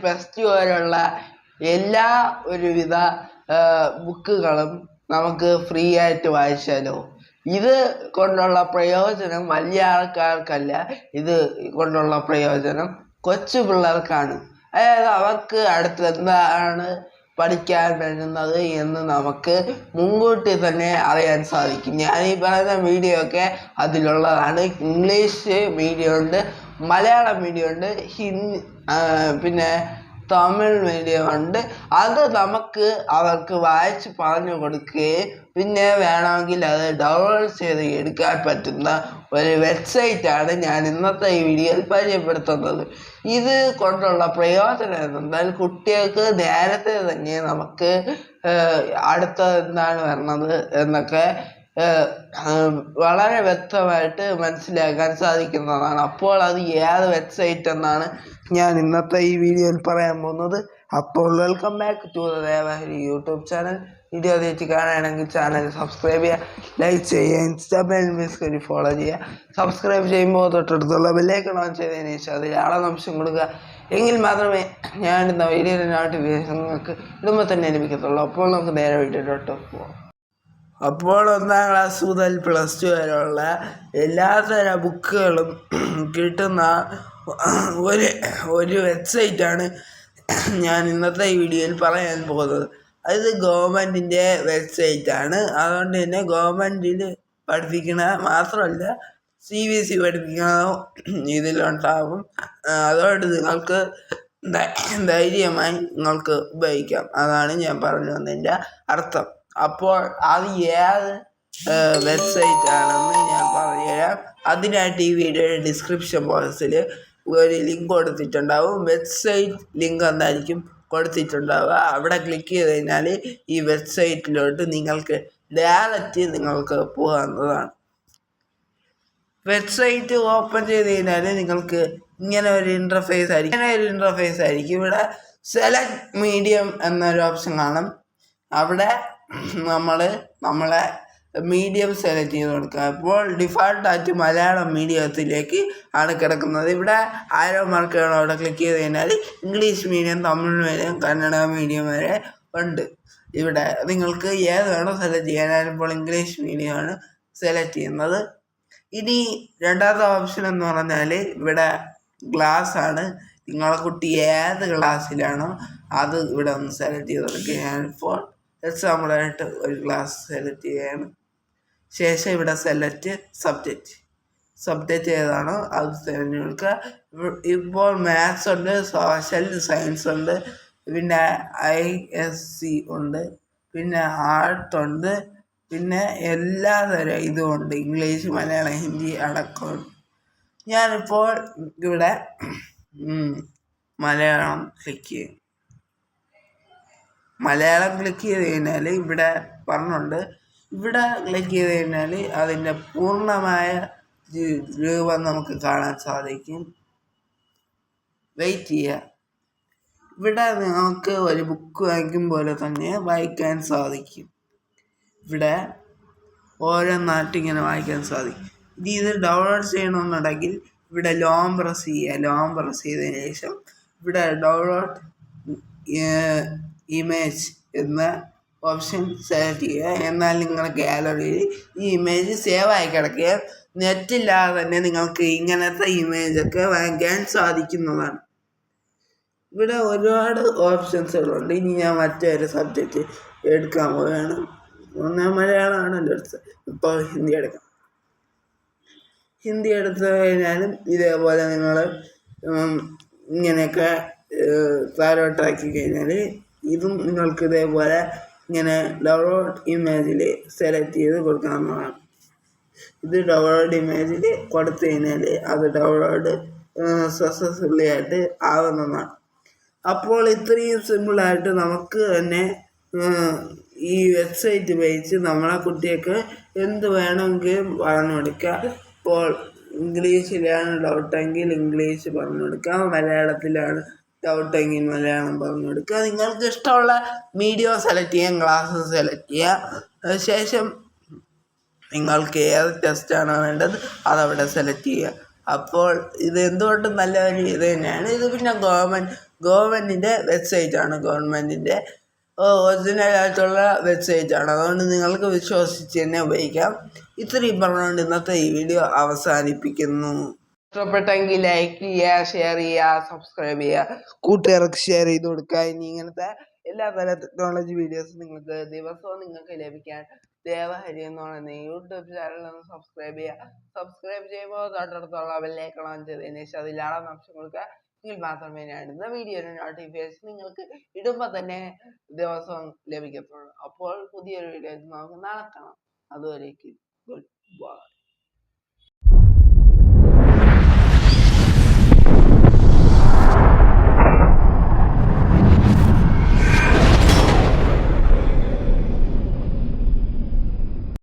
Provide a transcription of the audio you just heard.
Plus two വരെയുള്ള എല്ലാ ഒരുവിധ ബുക്കുകളും നമുക്ക് ഫ്രീ ആയിട്ട് വായിച്ചാലോ? ഇത് കൊണ്ടുള്ള പ്രയോജനം വലിയ ആൾക്കാർക്കല്ല. ഇത് കൊണ്ടുള്ള പ്രയോജനം കൊച്ചു പിള്ളേർക്കാണ്. അതായത് അവർക്ക് അടുത്ത് എന്താണ് പഠിക്കാൻ വരുന്നത് എന്ന് നമുക്ക് മുൻകൂട്ടി തന്നെ അറിയാൻ സാധിക്കും. ഞാൻ ഈ പറയുന്ന വീഡിയോ ഒക്കെ അതിലുള്ളതാണ്. ഇംഗ്ലീഷ് മീഡിയം ഉണ്ട്. മലയാളം മീഡിയം ഉണ്ട് ഹിന്ദി പിന്നെ തമിഴ് മീഡിയം ഉണ്ട്. അത് നമുക്ക് അവർക്ക് വായിച്ച് പറഞ്ഞു കൊടുക്കുകയും പിന്നെ വേണമെങ്കിൽ അത് ഡൗൺലോഡ് ചെയ്ത് എടുക്കാൻ പറ്റുന്ന ഒരു വെബ്സൈറ്റാണ് ഞാൻ ഇന്നത്തെ ഈ വീഡിയോയിൽ പരിചയപ്പെടുത്തുന്നത്. ഇത് കൊണ്ടുള്ള പ്രയോജനം എന്തെന്നാൽ കുട്ടികൾക്ക് നേരത്തെ തന്നെ നമുക്ക് അടുത്ത എന്താണ് വരുന്നത് എന്നൊക്കെ വളരെ വ്യക്തമായിട്ട് മനസ്സിലാക്കാൻ സാധിക്കുന്നതാണ്. അപ്പോൾ അത് ഏത് വെബ്സൈറ്റ് എന്നാണ് ഞാൻ ഇന്നത്തെ ഈ വീഡിയോയിൽ പറയാൻ പോകുന്നത്. അപ്പോൾ welcome back to Devahari YouTube channel video തിരിച്ച് കാണുകയാണെങ്കിൽ ചാനൽ സബ്സ്ക്രൈബ് ചെയ്യുക ലൈക്ക് ചെയ്യുക ഇൻസ്റ്റാഗ്രാമിൽ മിസ് കരി ഫോളോ ചെയ്യുക. സബ്സ്ക്രൈബ് ചെയ്യുമ്പോൾ തൊട്ടടുത്തുള്ള ബില്ലേക്ക് ഓൺ ചെയ്തതിന് ശേഷം അതിൽ നിമിഷം കൊടുക്കുക. എങ്കിൽ മാത്രമേ ഞാൻ ഇടുന്ന വീഡിയോയുടെ നോട്ടിഫിക്കേഷൻ നിങ്ങൾക്ക് ഇടുമ്പോൾ തന്നെ ലഭിക്കത്തുള്ളൂ. അപ്പോൾ നമുക്ക് നേരെ വീട്ടിലോട്ട് പോകാം അപ്പോൾ ഒന്നാം ക്ലാസ് മുതൽ പ്ലസ് ടു വരെയുള്ള എല്ലാത്തര ബുക്കുകളും കിട്ടുന്ന ഒരു ഒരു വെബ്സൈറ്റാണ് ഞാൻ ഇന്നത്തെ വീഡിയോയിൽ പറയാൻ പോകുന്നത്. അത് ഗവൺമെന്റിന്റെ വെബ്സൈറ്റാണ് അതുകൊണ്ട് തന്നെ ഗവൺമെന്റിൽ പഠിപ്പിക്കണ മാത്രമല്ല സി ബി എസ് ഇ പഠിപ്പിക്കണതും ഇതിലുണ്ടാവും. അതുകൊണ്ട് നിങ്ങൾക്ക് ധൈര്യമായി നിങ്ങൾക്ക് ഉപയോഗിക്കാം. അതാണ് ഞാൻ പറഞ്ഞു വന്നതിന്റെ അർത്ഥം. അപ്പോൾ അത് ഏത് വെബ്സൈറ്റ് ആണെന്ന് ഞാൻ പറഞ്ഞുതരാം. അതിനായിട്ട് ഈ വീഡിയോയുടെ ഡിസ്ക്രിപ്ഷൻ ബോക്സിൽ ഒരു ലിങ്ക് കൊടുത്തിട്ടുണ്ടാവും. വെബ്സൈറ്റ് ലിങ്ക് എന്തായിരിക്കും കൊടുത്തിട്ടുണ്ടാവുക. അവിടെ ക്ലിക്ക് ചെയ്ത് കഴിഞ്ഞാൽ ഈ വെബ്സൈറ്റിലോട്ട് നിങ്ങൾക്ക് ഡയറക്റ്റ് നിങ്ങൾക്ക് പോകാവുന്നതാണ്. വെബ്സൈറ്റ് ഓപ്പൺ ചെയ്ത് കഴിഞ്ഞാൽ നിങ്ങൾക്ക് ഇങ്ങനെ ഒരു ഇന്റർഫേസ് ആയിരിക്കും. ഇങ്ങനെ ഒരു ഇന്റർഫേസ് ആയിരിക്കും. ഇവിടെ സെലക്ട് മീഡിയം എന്നൊരു ഓപ്ഷൻ കാണും. അവിടെ നമ്മൾ നമ്മളെ മീഡിയം സെലക്ട് ചെയ്ത് കൊടുക്കുക. അപ്പോൾ ഡിഫാൾട്ടായിട്ട് മലയാളം മീഡിയത്തിലേക്ക് ആണ് കിടക്കുന്നത്. ഇവിടെ ആരോ മാർക്കുകൾ അവിടെ ക്ലിക്ക് ചെയ്ത് കഴിഞ്ഞാൽ English medium Tamil medium Kannada medium വരെ ഉണ്ട്. ഇവിടെ നിങ്ങൾക്ക് ഏത് വേണോ സെലക്ട് ചെയ്യാൻ ഇപ്പോൾ ഇംഗ്ലീഷ് മീഡിയമാണ് സെലക്ട് ചെയ്യുന്നത്. ഇനി രണ്ടാമത്തെ ഓപ്ഷൻ എന്ന് പറഞ്ഞാൽ ഇവിടെ ഗ്ലാസ് ആണ്. നിങ്ങളെ കുട്ടി ഏത് ക്ലാസ്സിലാണോ അത് ഇവിടെ ഒന്ന് സെലക്ട് ചെയ്ത് കൊടുക്കുക ഞാനിപ്പോൾ എക്സാമ്പിളായിട്ട് ഒരു ക്ലാസ് സെലക്ട് ചെയ്യാണ്. ശേഷം ഇവിടെ സെലക്ട് സബ്ജക്റ്റ് സബ്ജക്റ്റ് ഏതാണോ അത് തിരഞ്ഞെടുക്കുക ഇപ്പോൾ മാത്സ് ഉണ്ട് സോഷ്യൽ സയൻസ് ഉണ്ട് പിന്നെ ഐ എസ് സി ഉണ്ട് പിന്നെ ആർട്ട് ഉണ്ട് പിന്നെ എല്ലാ തരം ഇതും ഉണ്ട്. ഇംഗ്ലീഷ് മലയാളം ഹിന്ദി അടക്കം ഞാനിപ്പോൾ ഇവിടെ മലയാളം ക്ലിക്ക് ചെയ്യും മലയാളം ക്ലിക്ക് ചെയ്ത് കഴിഞ്ഞാൽ ഇവിടെ പറഞ്ഞുണ്ട്. ഇവിടെ ക്ലിക്ക് ചെയ്ത് കഴിഞ്ഞാൽ അതിന്റെ പൂർണമായ രൂപം നമുക്ക് കാണാൻ സാധിക്കും. വെയിറ്റ് ചെയ്യുക ഇവിടെ നമുക്ക് ഒരു ബുക്ക് വായിക്കും പോലെ തന്നെ വായിക്കാൻ സാധിക്കും. ഇവിടെ ഓരോ നാട്ടിങ്ങനെ വായിക്കാൻ സാധിക്കും. ഇത് ഇത് ഡൗൺലോഡ് ചെയ്യണമെന്നുണ്ടെങ്കിൽ ഇവിടെ ലോം പ്രസ് ചെയ്യുക. ലോം പ്രസ് ചെയ്തതിന് ശേഷം ഇവിടെ ഡൗൺലോഡ് ഇമേജ് എന്ന ഓപ്ഷൻ സെലക്ട് ചെയ്യുക. എന്നാൽ നിങ്ങളുടെ ഗാലറിയിൽ ഈ ഇമേജ് സേവ് ആയി കിടക്കുക. നെറ്റില്ലാതെ തന്നെ നിങ്ങൾക്ക് ഇങ്ങനത്തെ ഇമേജൊക്കെ വാങ്ങിക്കാൻ സാധിക്കുന്നതാണ്. ഇവിടെ ഒരുപാട് ഓപ്ഷൻസുകളുണ്ട് ഇനി ഞാൻ മറ്റൊരു സബ്ജക്റ്റ് എടുക്കാൻ പോവുകയാണ്. ഒന്നാം മലയാളമാണല്ലോ എടുത്തത് ഇപ്പോൾ ഹിന്ദി എടുക്കാം. ഹിന്ദി എടുത്തു കഴിഞ്ഞാലും ഇതേപോലെ നിങ്ങൾ ഇങ്ങനെയൊക്കെ താരോട്ടാക്കി കഴിഞ്ഞാൽ ഇതും നിങ്ങൾക്ക് ഇതേപോലെ ഇങ്ങനെ ഡൗൺലോഡ് ഇമേജിൽ സെലക്ട് ചെയ്ത് കൊടുക്കാവുന്നതാണ്. ഇത് ഡൗൺലോഡ് ഇമേജിൽ കൊടുത്തു കഴിഞ്ഞാൽ അത് ഡൗൺലോഡ് സക്സസ്ഫുള്ളി ആയിട്ട് ആവുന്നതാണ്. അപ്പോൾ ഇത്രയും സിമ്പിളായിട്ട് നമുക്ക് തന്നെ ഈ വെബ്സൈറ്റ് ഉപയോഗിച്ച് നമ്മളെ കുട്ടിയൊക്കെ എന്ത് വേണമെങ്കിലും പറഞ്ഞു കൊടുക്കാം. ഇപ്പോൾ ഇംഗ്ലീഷിലാണ് ഡൗട്ടെങ്കിൽ ഇംഗ്ലീഷ് പറഞ്ഞു കൊടുക്കാം. മലയാളത്തിലാണ് ഡൗട്ടെങ്കിൽ മലയാളം പറഞ്ഞു കൊടുക്കുക. നിങ്ങൾക്ക് ഇഷ്ടമുള്ള വീഡിയോ സെലക്ട് ചെയ്യാം ക്ലാസ് സെലക്ട് ചെയ്യുക ശേഷം നിങ്ങൾക്ക് ഏത് ടെസ്റ്റാണോ വേണ്ടത് അതവിടെ സെലക്ട് ചെയ്യുക. അപ്പോൾ ഇത് എന്തുകൊണ്ടും നല്ല ഒരു ഇത് തന്നെയാണ്. ഇത് പിന്നെ ഗവൺമെന്റ് ഗവൺമെന്റിന്റെ വെബ്സൈറ്റ് ആണ്. ഗവൺമെന്റിന്റെ വെബ്സൈറ്റ് ആണ്. അതുകൊണ്ട് നിങ്ങൾക്ക് വിശ്വസിച്ച് തന്നെ ഉപയോഗിക്കാം. ഇത്രയും പറഞ്ഞുകൊണ്ട് ഇന്നത്തെ ഈ വീഡിയോ അവസാനിപ്പിക്കുന്നു. ഇഷ്ടപ്പെട്ടെങ്കിൽ ലൈക്ക് ചെയ്യുക ഷെയർ ചെയ്യുക സബ്സ്ക്രൈബ് ചെയ്യുക. കൂട്ടുകാർക്ക് ഷെയർ ചെയ്ത് കൊടുക്കുക. ഇനി ഇങ്ങനത്തെ എല്ലാ തര ടെക്നോളജി വീഡിയോസ് നിങ്ങൾക്ക് ദിവസവും നിങ്ങൾക്ക് ലഭിക്കാൻ ദേവഹരി എന്ന് പറയുന്ന യൂട്യൂബ് ചാനൽ ഒന്ന് സബ്സ്ക്രൈബ് ചെയ്യുക. സബ്സ്ക്രൈബ് ചെയ്യുമ്പോൾ തൊട്ടടുത്തുള്ള ബെല്ലൈക്കൺ ഓൺ ചെയ്തതിന് ശേഷം അതിലാളം ഓപ്ഷൻ കൊടുക്കുക. എങ്കിൽ മാത്രമേ ഞാൻ ഇടുന്ന വീഡിയോയുടെ നോട്ടിഫിക്കേഷൻ നിങ്ങൾക്ക് ഇടുമ്പോൾ തന്നെ ദിവസവും ലഭിക്കത്തുള്ളൂ. അപ്പോൾ പുതിയൊരു വീഡിയോ നമുക്ക് നാളെ കാണാം. അതുവരേക്കും ഗുഡ് ബൈ